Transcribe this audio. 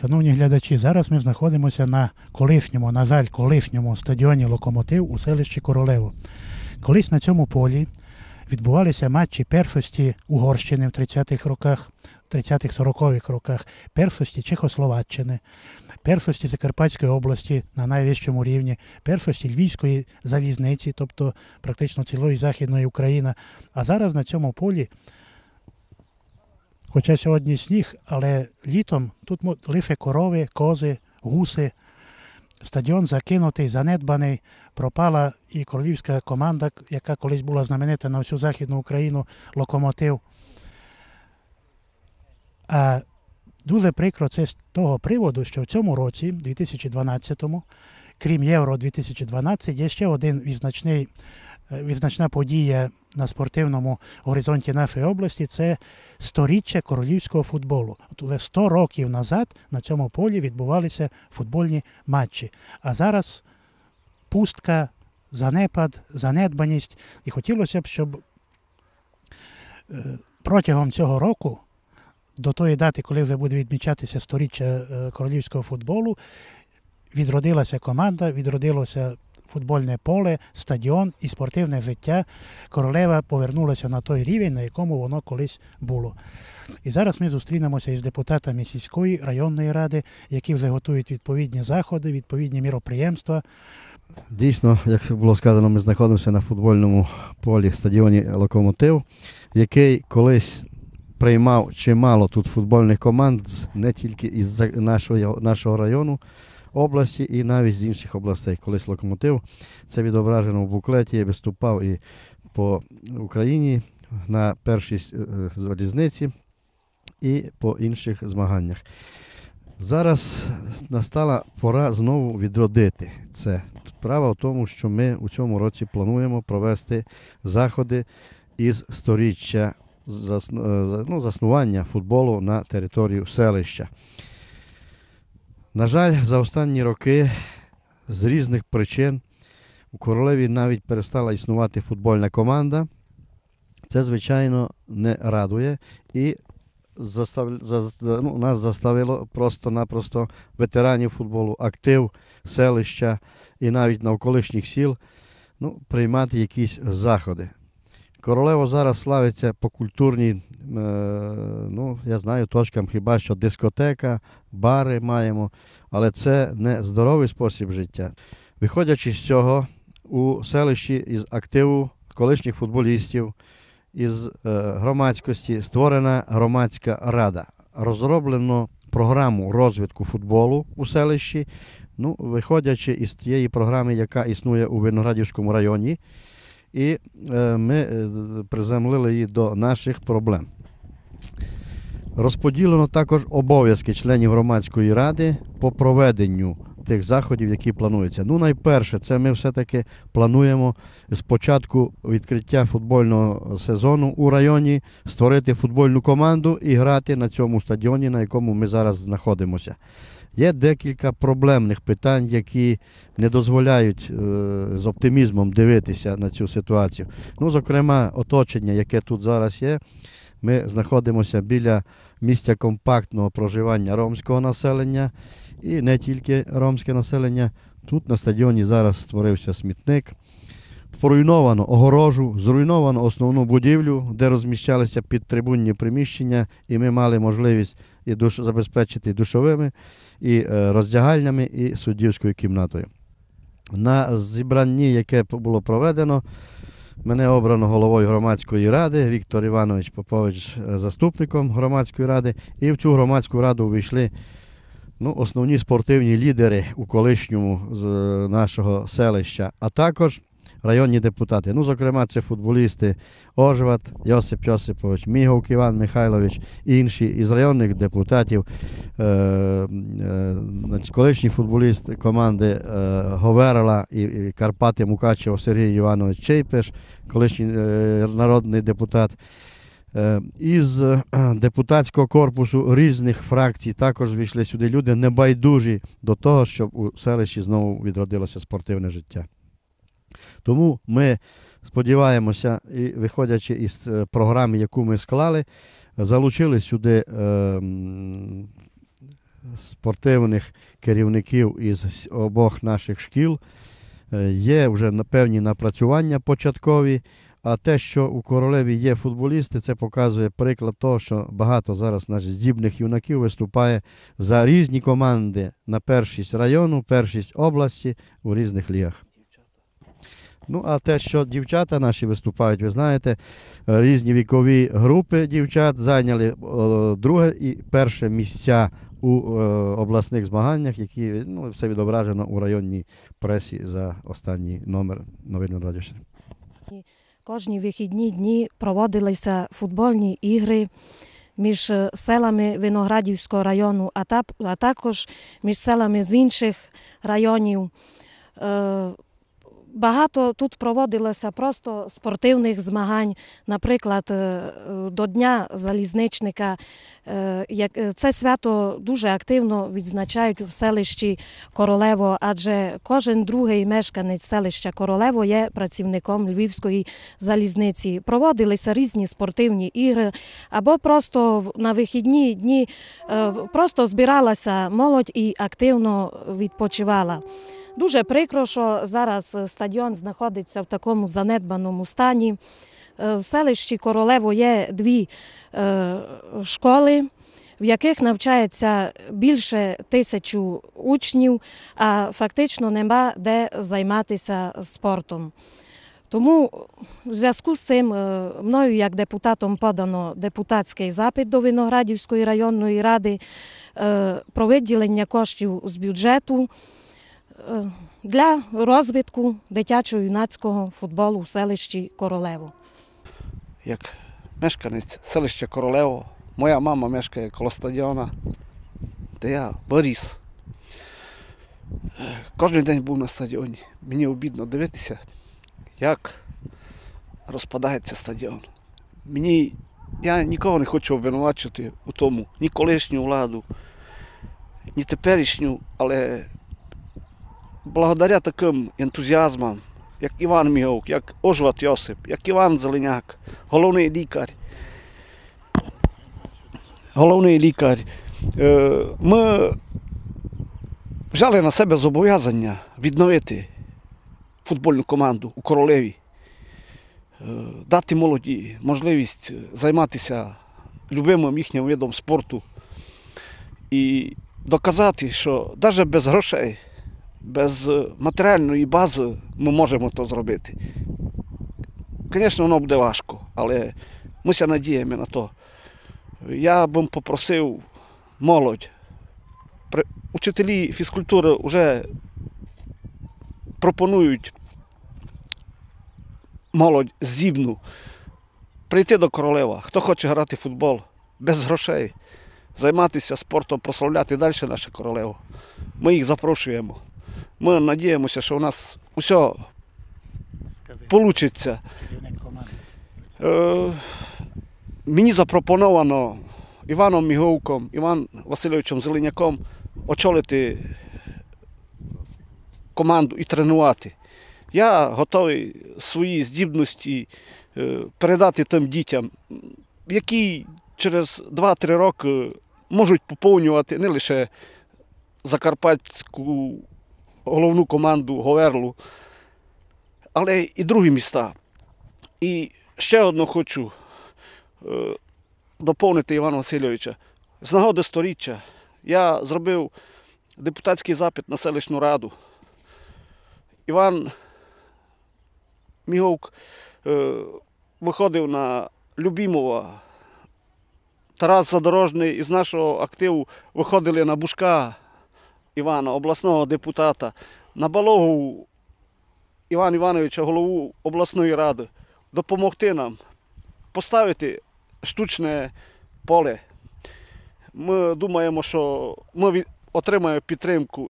Шановні глядачі, зараз ми знаходимося на колишньому, на жаль, колишньому стадіоні Локомотив у селищі Королево. Колись на цьому полі відбувалися матчі першості Угорщини в 30-х роках, 30-х 40-х роках, першості Чехословаччини, першості Закарпатської області на найвищому рівні, першості Львівської залізниці, тобто практично цілої Західної України. А зараз на цьому полі Хоча сьогодні сніг, але літом тут лише корови, кози, гуси. Стадіон закинутий, занедбаний. Пропала і королівська команда, яка колись була знаменита на всю Західну Україну, локомотив. А дуже прикро це з того приводу, що в цьому році, 2012-му, крім Євро 2012, є ще один відзначний, е, відзначна подія на спортивному горизонті нашої області це сторіччя королівського футболу. От уже 100 років назад на цьому полі відбувалися футбольні матчі. А зараз пустка, занепад, занедбаність. І хотілося б, щоб е, протягом цього року, до тої дати, коли вже буде відмічатися сторіччя е, королівського футболу, відродилася команда, відродилося футбольне поле, стадіон і спортивне життя. Королева повернулася на той рівень, на якому воно колись було. І зараз ми зустрінемося із депутатами сільської районної ради, які вже готують відповідні заходи, відповідні міроприємства. Дійсно, як було сказано, ми знаходимося на футбольному полі стадіоні Локомотив, який колись приймав чимало тут футбольних команд не тільки із нашого, нашого району, області і навіть з інших областей. Колись локомотив це відображено в буклеті, виступав і по Україні на першій залізниці і по інших змаганнях. Зараз настала пора знову відродити це. Справа в тому, що ми у цьому році плануємо провести заходи із сторіччя засн- за- заснування футболу на територію селища. На жаль, за останні роки з різних причин у Королеві навіть перестала існувати футбольна команда. Це, звичайно, не радує і застав... за- ну, нас заставило просто-напросто ветеранів футболу, актив селища і навіть навколишніх сіл ну, приймати якісь заходи. Королево зараз славиться по культурній, е, ну, я знаю, точкам хіба що дискотека, бари маємо, але це не здоровий спосіб життя. Виходячи з цього, у селищі із активу колишніх футболістів, із е, громадськості створена громадська рада. Розроблено програму розвитку футболу у селищі, ну, виходячи із тієї програми, яка існує у Виноградівському районі, і е, ми е, приземлили її до наших проблем. Розподілено також обов'язки членів громадської ради по проведенню тих заходів, які плануються. Ну, найперше, це ми все-таки плануємо з початку відкриття футбольного сезону у районі створити футбольну команду і грати на цьому стадіоні, на якому ми зараз знаходимося. Є декілька проблемних питань, які не дозволяють е, з оптимізмом дивитися на цю ситуацію. Ну, зокрема, оточення, яке тут зараз є. Ми знаходимося біля місця компактного проживання ромського населення і не тільки ромське населення. Тут на стадіоні зараз створився смітник. Поруйновано огорожу, зруйновано основну будівлю, де розміщалися підтрибунні приміщення, і ми мали можливість і душ... забезпечити душовими, і е, роздягальнями, і суддівською кімнатою. На зібранні, яке було проведено, мене обрано головою громадської ради, Віктор Іванович Попович е, заступником громадської ради. І в цю громадську раду увійшли ну, основні спортивні лідери у колишньому з е, нашого селища, а також районні депутати. Ну, зокрема, це футболісти Ожват, Йосип Йосипович, Міговк Іван Михайлович, і інші із районних депутатів, е, е, колишній футболіст команди е, Говерла і, Карпати Мукачево Сергій Іванович Чейпеш, колишній е, народний депутат. Е, Із е, депутатського корпусу різних фракцій також війшли сюди люди, небайдужі до того, щоб у селищі знову відродилося спортивне життя. Тому ми сподіваємося, і виходячи із е, програми, яку ми склали, залучили сюди е, спортивних керівників із обох наших шкіл. Е, Є вже певні напрацювання початкові. А те, що у королеві є футболісти, це показує приклад того, що багато зараз наших здібних юнаків виступає за різні команди на першість району, першість області у різних лігах. Ну, а те, що дівчата наші виступають, ви знаєте, е, різні вікові групи дівчат зайняли е, друге і перше місця у е, обласних змаганнях, які ну, все відображено у районній пресі за останній номер новин радіо. Кожні вихідні дні проводилися футбольні ігри між селами Виноградівського району, а також між селами з інших районів. Багато тут проводилося просто спортивних змагань. Наприклад, е, до Дня залізничника. Е, е, Це свято дуже активно відзначають у селищі Королево, адже кожен другий мешканець селища Королево є працівником Львівської залізниці. Проводилися різні спортивні ігри, або просто на вихідні дні просто збиралася молодь і активно відпочивала. Дуже прикро, що зараз е, стадіон знаходиться в такому занедбаному стані. Е, В селищі Королево є дві е, школи, в яких навчається більше тисячу учнів, а фактично нема де займатися спортом. Тому в зв'язку з цим мною, як депутатом, подано депутатський запит до Виноградівської районної ради про виділення коштів з бюджету для розвитку дитячо-юнацького футболу в селищі Королево. як мешканець селища Королево. Моя мама мешкає коло стадіона, де я виріс. Е, Кожен день був на стадіоні. Мені обідно дивитися, як розпадається стадіон. Мені, я нікого не хочу обвинувачувати у тому, ні колишню владу, ні теперішню, але благодаря таким ентузіазмам, як Іван Мігов, як Ожват Йосип, як Іван Зеленяк, головний лікар. Головний лікар. Е, Ми взяли на себе зобов'язання відновити футбольну команду у королеві, Е, дати молоді можливість займатися любимим їхнім видом спорту і доказати, що навіть без грошей, без е, матеріальної бази ми можемо то зробити. Звісно, воно буде важко, але ми ся надіємо на то. Я б попросив молодь. Учителі фізкультури вже пропонують молодь здібну прийти до королева. Хто хоче грати в футбол без грошей, займатися спортом, прославляти далі наше королево. Ми їх запрошуємо. Ми надіємося, що у нас усе вийде. Е, мені запропоновано Іваном Міговком, Іван Васильовичем Зеленяком очолити команду і тренувати. Я готовий свої здібності е, передати тим дітям, які через 2-3 роки можуть поповнювати не лише закарпатську головну команду Говерлу, але і другі міста. І ще одно хочу е, доповнити Івана Васильовича. З нагоди сторіччя я зробив депутатський запит на селищну раду. Іван Міговк е, виходив на Любімова. Тарас Задорожний із нашого активу виходили на Бушка Івана, обласного депутата, на Балогу Івана Івановича, голову обласної ради допомогти нам поставити штучне поле. Ми думаємо, що ми отримаємо підтримку